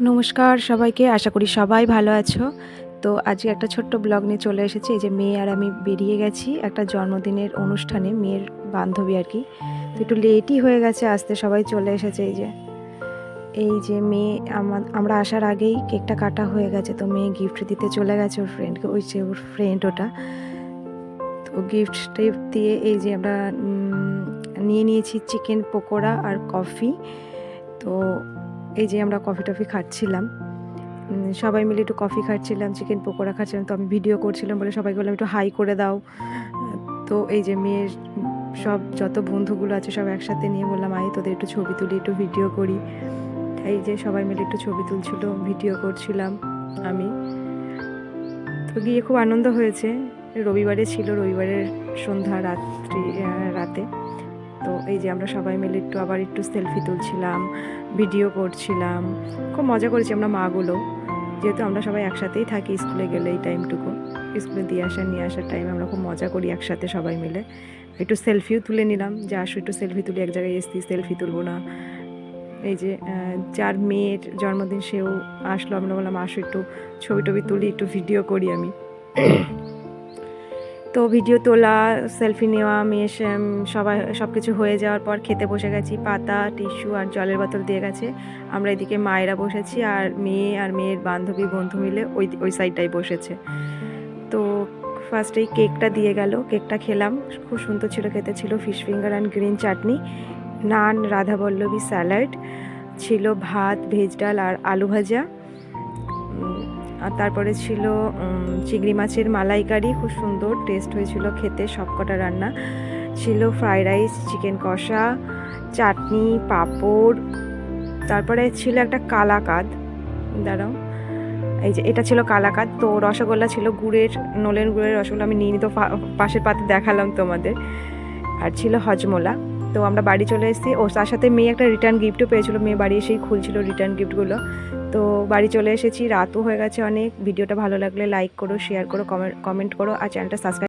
নমস্কার সবাইকে, আশা করি সবাই ভালো আছো। তো আজকে একটা ছোট্ট ব্লগ নিয়ে চলে এসেছি। এই যে মেয়ে আর আমি বেরিয়ে গেছি একটা জন্মদিনের অনুষ্ঠানে, মেয়ের বান্ধবী আর কি। তো একটু লেটই হয়ে গেছে, আসতে সবাই চলে এসেছে এই যে। এই যে মেয়ে, আমা- আমরা আসার আগেই কেকটা কাটা হয়ে গেছে, তো মেয়ে গিফট দিতে চলে গেছে ওর ফ্রেন্ডকে ওই যে ওর ফ্রেন্ড ওটা। তো গিফট টিফট দিয়ে এই যে আমরা নিয়ে নিয়েছি চিকেন পকোড়া আর কফি তো এই যে আমরা কফি টফি খাচ্ছিলাম সবাই মিলে একটু কফি খাচ্ছিলাম, চিকেন পকোড়া খাচ্ছিলাম, তো আমি ভিডিও করছিলাম বলে সবাইকে বললাম একটু হাই করে দাও। তো এই যে মেয়ের সব যত বন্ধুগুলো আছে সব একসাথে নিয়ে বললাম আই তোদের একটু ছবি তুলি, একটু ভিডিও করি। এই যে সবাই মিলে একটু ছবি তুলছিল, ভিডিও করছিলাম আমি। তো গিয়ে খুব আনন্দ হয়েছে। রবিবারে ছিল রবিবারের সন্ধ্যা রাত্রি রাতে। তো এই যে আমরা সবাই মিলে একটু আবার একটু সেলফি তুলছিলাম ভিডিও করছিলাম। খুব মজা করেছি আমরা মাগুলো। যেহেতু আমরা সবাই একসাথেই থাকি স্কুলে গেলে এই টাইমটুকু স্কুলে দিয়ে আসা, নিয়ে আসার টাইমে আমরা খুব মজা করি একসাথে সবাই মিলে। একটু সেলফিও তুলে নিলাম। যে আসো একটু সেলফি তুলি, এক জায়গায় এসছি সেলফি তুলবো না। এই যে যার মেয়ের জন্মদিন সেও আসলো, আমরা বললাম, আসো একটু ছবি টবি তুলি, একটু ভিডিও করি আমি। তো ভিডিও তোলা, সেলফি নেওয়া মেয়ে সবাই সব কিছু হয়ে যাওয়ার পর খেতে বসে গেছি, পাতা, টিস্যু আর জলের বোতল দিয়ে গেছে। আমরা এদিকে মায়েরা বসেছি আর মেয়ে আর মেয়ের বান্ধবী, বন্ধু মিলে ওই ওই সাইডটাই বসেছে। তো ফার্স্টেই কেকটা দিয়ে গেল কেকটা খেলাম। খুব সুন্দর ছিল, খেতে ছিল fish finger and green chutney naan, radhaballabhi salad ছিল ভাত, ভেজ ডাল আর আলু ভাজা। আর তারপরে ছিল চিংড়ি মাছের মালাইকারি, খুব সুন্দর টেস্ট হয়েছিল খেতে, সবকটা রান্না। ছিল ফ্রাইড রাইস চিকেন কষা, চাটনি, পাঁপড়, তারপরে ছিল একটা কালাকাদ। দাঁড়াও, এই যে এটা ছিল কালাকাদ, তো রসগোল্লা ছিল গুড়ের, নলেন গুড়ের রসগোল্লা, আমি নিয়ে তো পাশের পাতে দেখালাম তোমাদের। আর ছিল হজমোলা, তো আমরা বাড়ি চলে এসেছি। ও তার সাথে মেয়ে একটা রিটার্ন গিফটও পেয়েছিল, মেয়ে বাড়ি এসেই খুলছিল রিটার্ন গিফটগুলো তো বাড়ি চলে এসেছি, রাতও হয়ে গেছে অনেক। ভিডিওটা ভালো লাগলে লাইক করো শেয়ার করো কমেন্ট করো, আর চ্যানেলটা সাবস্ক্রাইব